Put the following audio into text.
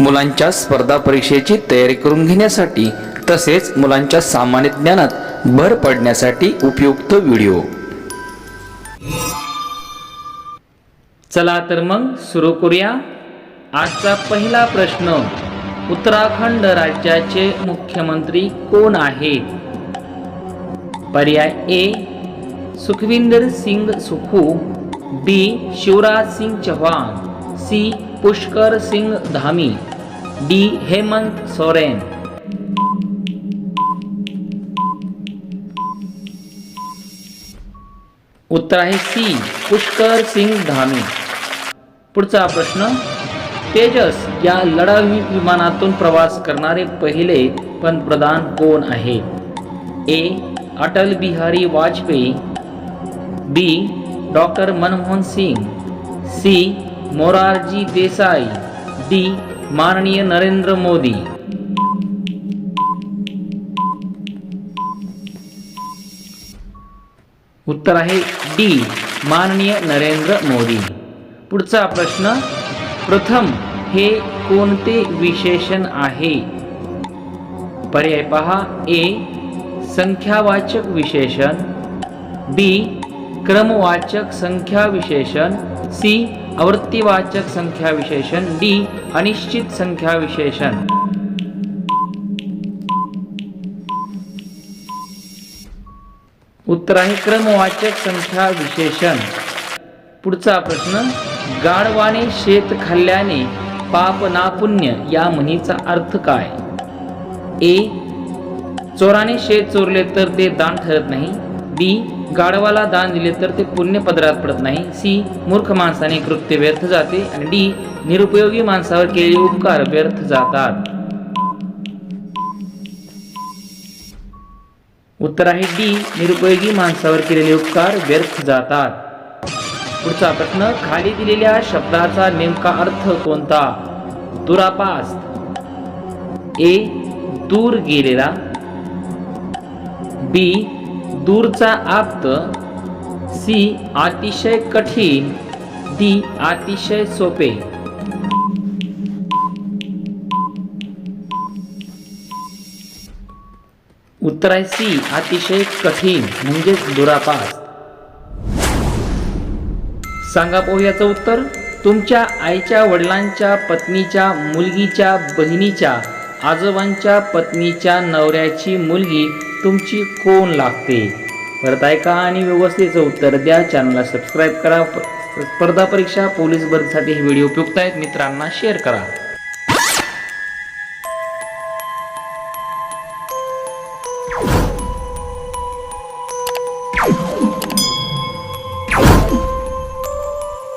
मुलांच्या स्पर्धा परीक्षेची तयारी करून घेण्यासाठी तसेच मुलांच्या सामान्य ज्ञानात भर पडण्यासाठी उपयुक्त व्हिडिओ. चला तर मग सुरू करूया आजचा पहिला प्रश्न. उत्तराखंड राज्याचे मुख्यमंत्री कोण आहेत पर्याय A Sukhvinder Singh Sukhu. B Shivraj Singh Chouhan C. Pushkar Singh Dhami D. Hemant Soren. उत्तर आहे सी. पुष्कर सिंग धामी. पुढचा प्रश्न तेजस या लढावी विमानातून प्रवास करणारे पहिले पंतप्रधान कोण आहे? A. Atal Bihari Vajpayee B. Doctor Manmohan Singh C. Morarji Desai D. माननीय नरेंद्र मोदी. उत्तर आहे डी. माननीय नरेंद्र मोदी. पुढचा प्रश्न प्रथम हे कोणते विशेषण आहे? पर्याय पहा. ए. संख्यावाचक विशेषण. बी. क्रमवाचक संख्या विशेषण सी आवर्तीवाचक संख्या विशेषण डी अनिश्चित संख्या विशेषण. उत्तर आहे क्रमवाचक संख्या विशेषण. पुढचा प्रश्न गाढवाने शेत खाल्ल्याने पाप नापुण्य या म्हणीचा अर्थ काय? ए चोराने शेत चोरले तर ते दान ठरत नाही. बी गाढवाला दान दिले तर ते पुण्य पदरात पडत नाही. सी मूर्ख माणसाने कृत्य व्यर्थ जाते. आणि डी निरुपयोगी माणसावर केलेले उपकार व्यर्थ जातात. उत्तर आहे डी निरुपयोगी माणसावर केलेले उपकार व्यर्थ जातात. पुढचा प्रश्न खाली दिलेल्या शब्दाचा नेमका अर्थ कोणता? दुरापास्त. ए दूर गेलेला. बी दूरचा आप्त सी अतिशय कठीण डी अतिशय सोपे. उत्तर आहे सी अतिशय कठीण म्हणजेच दुरापास. सांगा पोह्याचं उत्तर तुमच्या आईच्या वडिलांच्या पत्नीच्या मुलगीच्या बहिणीच्या आजोबांच्या पत्नीच्या नवऱ्याची मुलगी तुमची कोण लागते? परत ऐका आणि व्यवस्थेचं उत्तर द्या. चॅनलला सबस्क्राईब करा. प- स्पर्धा परीक्षा पोलीस भरतीसाठी हे व्हिडिओ उपयुक्त आहेत. मित्रांना शेअर करा.